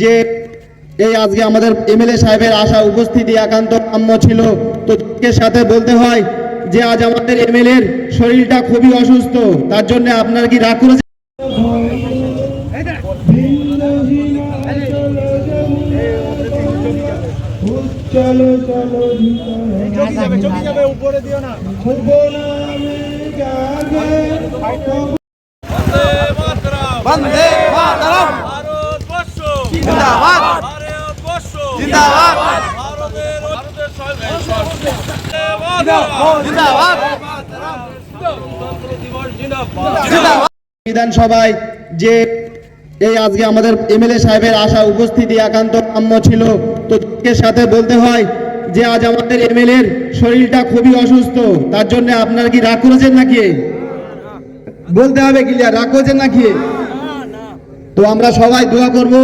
যে এই আজকে আমাদের এমএলএ সাহেবের আশা, উপস্থিতি, একান্ত কাম্য ছিল। তো সাথে বলতে হয় যে, আজ আমাদের এমএলএ শরীরটা খুবই অসুস্থ। তার জন্য আপনার কি রাগ করেছে চলো চলো বন্দে জিন্দাবাদ। বিধানসভায় যে এই আজকে আমাদের এমএলএ সাহেবের আশা, উপস্থিতি, একান্ত কাম্য ছিল, তো সাথে বলতে হয় যে আজ আমাদের এমএলএ এর শরীরটা খুবই অসুস্থ। তার জন্য আপনার কি রাগ করেছেন নাকি? বলতে হবে ক্লিয়ার রাগ করেছেন নাকি? তো আমরা সবাই দোয়া করব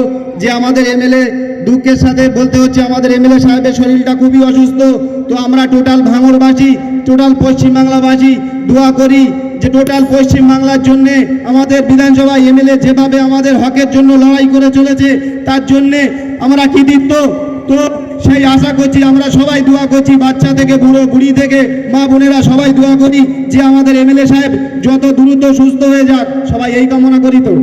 যে আমাদের এমএলএ দুঃখের সাথে বলতে হচ্ছে আমাদের এমএলএ সাহেবের শরীরটা খুবই অসুস্থ। তো আমরা টোটাল ভাঙড়বাসী, টোটাল পশ্চিমবাংলাবাসী দোয়া করি যে টোটাল পশ্চিমবাংলার জন্যে আমাদের বিধানসভা এমএলএ যেভাবে আমাদের হকের জন্য লড়াই করে চলেছে, তার জন্যে আমরা কৃতিত্ব। তো সেই আশা করছি আমরা সবাই দোয়া করছি বাচ্চা থেকে বুড়ো, বুড়ি থেকে মা বোনেরা সবাই দোয়া করি যে আমাদের এমএলএ সাহেব যত দ্রুত সুস্থ হয়ে যাক, সবাই এই কামনা করি তো।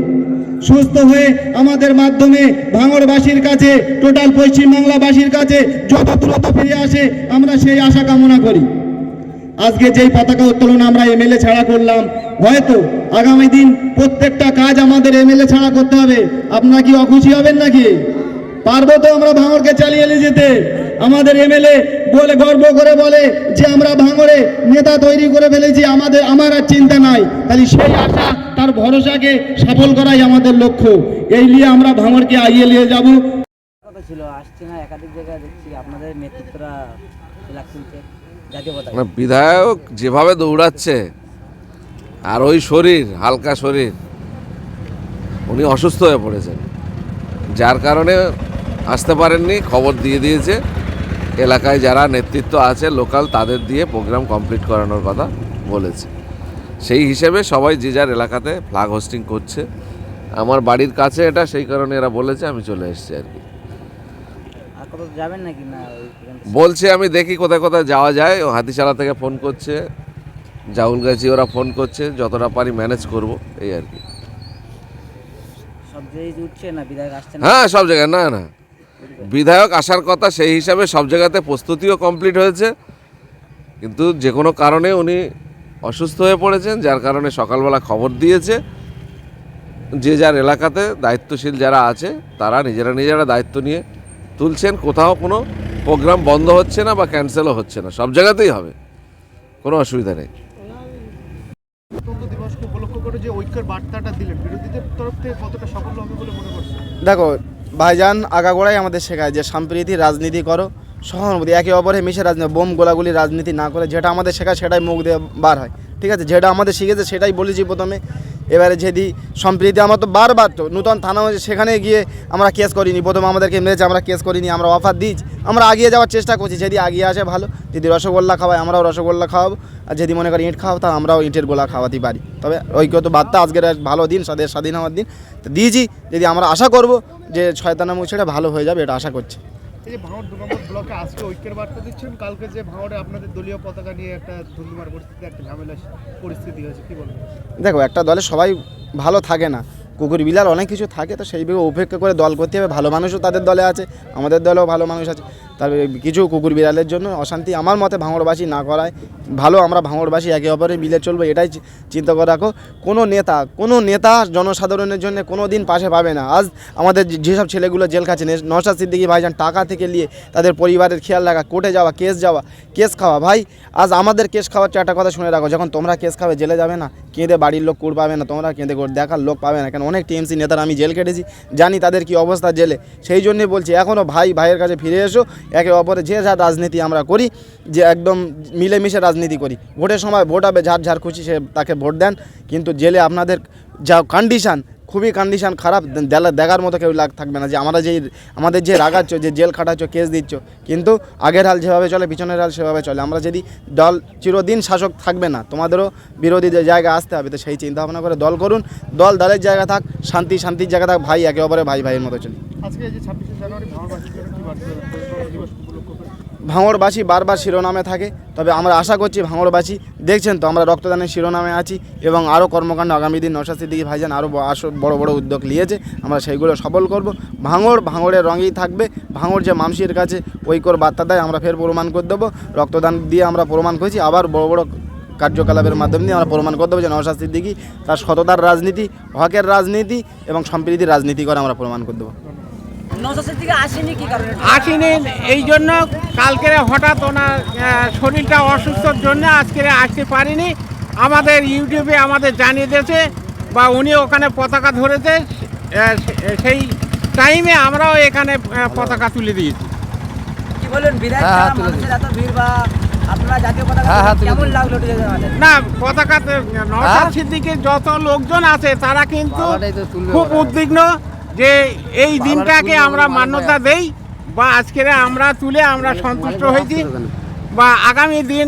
সুস্থ হয়ে আমাদের মাধ্যমে ভাঙড়বাসীর কাছে, টোটাল পশ্চিমবাংলাবাসীর কাছে যত দ্রুত ফিরে আসে, আমরা সেই আশা কামনা করি। আজকে যেই পতাকা উত্তোলন আমরা এমএলএ ছাড়া করলাম, হয়তো আগামী দিন প্রত্যেকটা কাজ আমাদের এমএলএ ছাড়া করতে হবে। আপনারা কি অখুশি হবেন নাকি? পারব তো আমরা ভাঙড়কে চালিয়ে নিয়ে যেতে। আমাদের এমএলএ বলে, গর্ব করে বলে যে আমরা ভাঙড়ে নেতা তৈরি করে ফেলেছি, আমাদের, আমার আর চিন্তা নাই। তাহলে সেই আশা তার ভরসাকে সফল করাই আমাদের লক্ষ্য। এই নিয়ে আমরা ভাঙড়কে আগিয়ে নিয়ে যাব। ছিল আসছে না একাধিক জায়গায় দেখছি আপনাদের নেতৃত্বরা না বিধায়ক যেভাবে দৌড়াচ্ছে আর ওই শরীর হালকা শরীর উনি অসুস্থ হয়ে পড়েছেন। যার কারণে আসতে পারেননি খবর দিয়ে দিয়েছে। এলাকায় যারা নেতৃত্ব আছে লোকাল তাদের দিয়ে প্রোগ্রাম কমপ্লিট করানোর কথা বলেছে। সেই হিসেবে সবাই যে যার এলাকাতে ফ্ল্যাগ হোস্টিং করছে। আমার বাড়ির কাছে এটা সেই কারণে এরা বলেছে আমি চলে এসেছি আর কি। যাবেন নাকি না? বলছে আমি দেখি কোথায় কোথায় যাওয়া যায়। ও হাতিশালা থেকে ফোন করছে। জাউলগাছি ওরা ফোন করছে যতটা পারি ম্যানেজ করব। এই আর কি। হ্যাঁ সব জায়গায় না না। বিধায়ক আসার কথা সেই হিসাবে সব জায়গাতে প্রস্তুতিও কমপ্লিট হয়েছে। কিন্তু যে কোনো কারণে উনি অসুস্থ হয়ে পড়েছেন, যার কারণে সকালবেলা খবর দিয়েছে। যে যার এলাকাতে দায়িত্বশীল যারা আছে, তারা নিজেরা নিজেরা দায়িত্ব নিয়ে তুলছেন। কোথাও কোনো প্রোগ্রাম বন্ধ হচ্ছে না বা ক্যান্সেলও হচ্ছে না। সব জায়গাতেই হবে। কোনো অসুবিধা নেই। দেখো, ভাইজান আগাগোড়াই আমাদের শেখায় যে সাম্প্রীতি রাজনীতি করো সহানুভূতি, একে অপরে মিশে রাজনীতি বোম গোলাগুলি রাজনীতি না করে যেটা আমাদের শেখায় সেটাই মুখ দিয়ে বার হয়। ঠিক আছে? যেটা আমাদের শিখেছে সেটাই বলেছি প্রথমে। এবারে যদি সম্প্রীতি আমরা তো বারবার তো নূতন থানা হয়েছে, সেখানে গিয়ে আমরা কেস করিনি। প্রথমে আমাদেরকে মেরেছে, আমরা কেস করিনি, আমরা অফার দিয়েছি। আমরা আগিয়ে যাওয়ার চেষ্টা করছি, যদি আগিয়ে আসে ভালো। যদি রসগোল্লা খাওয়াই, আমরাও রসগোল্লা খাওয়াবো। আর যদি মনে করি ইঁট খাওয়াবো তা আমরাও ইঁটের গোলা খাওয়াতে পারি। তবে ঐক্যত বার্তা আজকের ভালো দিন, স্বাধীন স্বাধীন হওয়ার দিন। তো দিয়েছি, যদি আমরা আশা করব যে ছয়তানা মুছেটা ভালো হয়ে যাবে, এটা আশা করছি। এই যে ভাঙড় দু নম্বর ব্লকে আজকে ঐক্যের বার্তা দিচ্ছেন। কালকে যে ভাঙড়ে আপনাদের দলীয় পতাকা নিয়ে একটা ধুন্ধুমার পরিস্থিতি, একটা ঝামেলা পরিস্থিতি হয়েছে, কি বলবেন? দেখো, একটা দলে সবাই ভালো থাকে না। কুকুর বিলাল অনেক কিছু থাকে, তো সেইভাবে উপেক্ষা করে দল করতে হবে। ভালো মানুষও তাদের দলে আছে, আমাদের দলেও ভালো মানুষ আছে। তারপরে কিছু কুকুর বিড়ালের জন্য অশান্তি আমার মতে ভাঙড়বাসী না করায়। ভালো, আমরা ভাঙড়বাসী একে অপরে মিলে চলবো, এটাই চিন্তা করে রাখো। কোনো নেতা কোনো নেতা জনসাধারণের জন্য কোনো দিন পাশে পাবে না। আজ আমাদের যেসব ছেলেগুলো জেল খাচ্ছে, নে- সিদ্দিকি ভাইজান টাকা থেকে নিয়ে তাদের পরিবারের খেয়াল রাখা, কোর্টে যাওয়া, কেস যাওয়া, কেস খাওয়া। ভাই, আজ আমাদের কেস খাওয়ার একটা কথা শুনে রাখো, যখন তোমরা কেস খাবে, জেলে যাবে না, কেঁদে বাড়ির লোক কুড় পাবে না, তোমরা কেঁদে দেখার লোক পাবে না। কেন? অনেক টিএমসি নেতারা, আমি জেল কেটেছি জানি তাদের কি অবস্থা জেলে। সেই জন্যে বলছি এখনও ভাই, ভাইয়ের কাছে ফিরে এসো, একে অপরে যে যা রাজনীতি আমরা করি, যে একদম মিলেমিশে রাজনীতি করি। ভোটের সময় ভোট হবে, যার যার খুশি সে তাকে ভোট দেন। কিন্তু জেলে আপনাদের যা কন্ডিশান খুবই কন্ডিশান খারাপ দেখার মতো কেউ লাগ থাকবে না যে আমরা যেই, আমাদের যে রাগাচ্ছ, যে জেল খাটাচ্ছ, কেস দিচ্ছ, কিন্তু আগের হাল যেভাবে চলে, পিছনের হাল সেভাবে চলে। আমরা যদি দল চিরদিন শাসক থাকবে না, তোমাদেরও বিরোধী যে জায়গায় আসতে হবে, তো সেই চিন্তা ভাবনা করে দল করুন। দল দলের জায়গা থাক, শান্তি শান্তির জায়গা থাক, ভাই একে অপরে ভাই ভাইয়ের মতো চলি। আজকে যে ছাব্বিশে জানুয়ারি ভাঙড়বাসী বারবার শিরোনামে থাকে, তবে আমরা আশা করছি ভাঙড়বাসী দেখছেন তো, আমরা রক্তদানের শিরোনামে আছি এবং আরও কর্মকাণ্ড আগামী দিন নশা সিদ্দিকি ভাইজান আরও বড় বড় উদ্যোগ নিয়েছে, আমরা সেইগুলো সফল করব। ভাঙড় ভাঙড়ের রঙেই থাকবে ভাঙড় যে মামসির কাছে ঐক্যর বার্তা দেয়, আমরা ফের প্রমাণ করে দেবো। রক্তদান দিয়ে আমরা প্রমাণ করেছি, আবার বড় বড় কার্যকলাপের মাধ্যমে দিয়ে আমরা প্রমাণ করে দেবো যে নশা সিদ্দিকি তার সততার রাজনীতি, হকের রাজনীতি এবং সম্প্রীতির রাজনীতি করে আমরা প্রমাণ করে দেবো। আসেনি কি কারণে? আসেনি এই জন্য কালকে হঠাৎ ওনার শরীরটা অসুস্থর জন্য আজকে আসতে পারিনি। আমাদের ইউটিউবে আমাদের জানিয়ে দিয়েছে বা উনি ওখানে পতাকা ধরেছে সেই টাইমে আমরাও এখানে পতাকা তুলে দিয়েছি। হ্যাঁ, হ্যাঁ, তুলে মানুষের এত ভিড় বা আপনারা জাতীয় পতাকা হ্যাঁ? না পতাকাতে নওশাদ হ্যাঁ? সিদ্দিকের যত লোকজন আছে তারা কিন্তু খুব উদ্বিগ্ন। যে এই দিনটাকে আমরা মান্যতা দেই বা আজকের আমরা তুলে আমরা সন্তুষ্ট হয়েছি বা আগামী দিন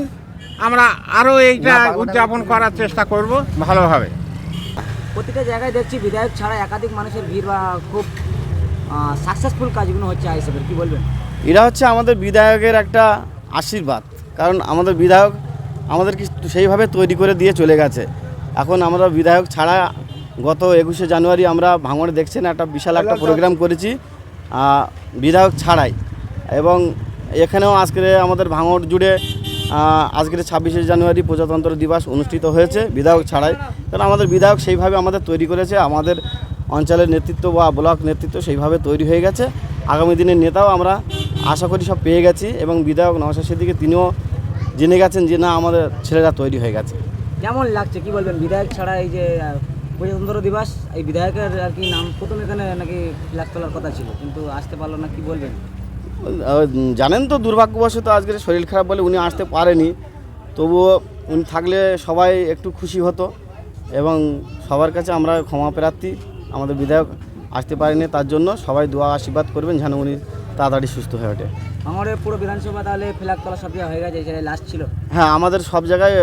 আমরা আরও এইটা উদযাপন করার চেষ্টা করব ভালোভাবে। প্রতিটা জায়গায় দেখছি বিধায়ক ছাড়া একাধিক মানুষের ভিড় বা খুব সাকসেসফুল কাজগুলো হচ্ছে আইসবের কি বলবেন? এরা হচ্ছে আমাদের বিধায়কের একটা আশীর্বাদ কারণ আমাদের বিধায়ক আমাদেরকে সেইভাবে তৈরি করে দিয়ে চলে গেছে। এখন আমরা বিধায়ক ছাড়া গত একুশে জানুয়ারি আমরা ভাঙড়ে দেখছেন একটা বিশাল একটা প্রোগ্রাম করেছি বিধায়ক ছাড়াই। এবং এখানেও আজকে আমাদের ভাঙড় জুড়ে আজকের ছাব্বিশে জানুয়ারি প্রজাতন্ত্র দিবস অনুষ্ঠিত হয়েছে বিধায়ক ছাড়াই। কারণ আমাদের বিধায়ক সেইভাবে আমাদের তৈরি করেছে আমাদের অঞ্চলের নেতৃত্ব বা ব্লক নেতৃত্ব সেইভাবে তৈরি হয়ে গেছে। আগামী দিনের নেতাও আমরা আশা করি সব পেয়ে গেছি এবং বিধায়ক নওশাদ সিদ্দিকে তিনিও জেনে গেছেন যে না আমাদের ছেলেরা তৈরি হয়ে গেছে। কেমন লাগছে? কি বলবেন? বিধায়ক ছাড়া এই যে প্রজাতন্ত্র দিবস এই বিধায়কের আর কি নাম প্রথম এখানে নাকি ফ্ল্যাগ তোলার কথা ছিল কিন্তু আসতে পারল না কি বলবেন? জানেন তো দুর্ভাগ্যবশত আজকে শরীর খারাপ বলে উনি আসতে পারেনি। তবুও উনি থাকলে সবাই একটু খুশি হতো এবং সবার কাছে আমরা ক্ষমা প্রার্থী। আমাদের বিধায়ক আসতে পারেনি তার জন্য সবাই দোয়া আশীর্বাদ করবেন যেন উনি তাড়াতাড়ি সুস্থ হয়ে ওঠে। আমাদের পুরো বিধানসভা তাহলে ফ্ল্যাগ তোলা সব জায়গায় হয়ে গেছে যেটা লাস্ট ছিল। হ্যাঁ আমাদের সব জায়গায়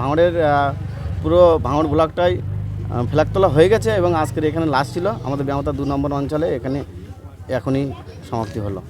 ভাঙড়ের পুরো ভাঙড় ব্লকটাই ফ্ল্যাগ তোলা হয়ে গেছে এবং আজকের এখানে লাস্ট ছিল। আমাদের ব্যামতা দু নম্বর অঞ্চলে এখানে এখনই সমাপ্তি হলো।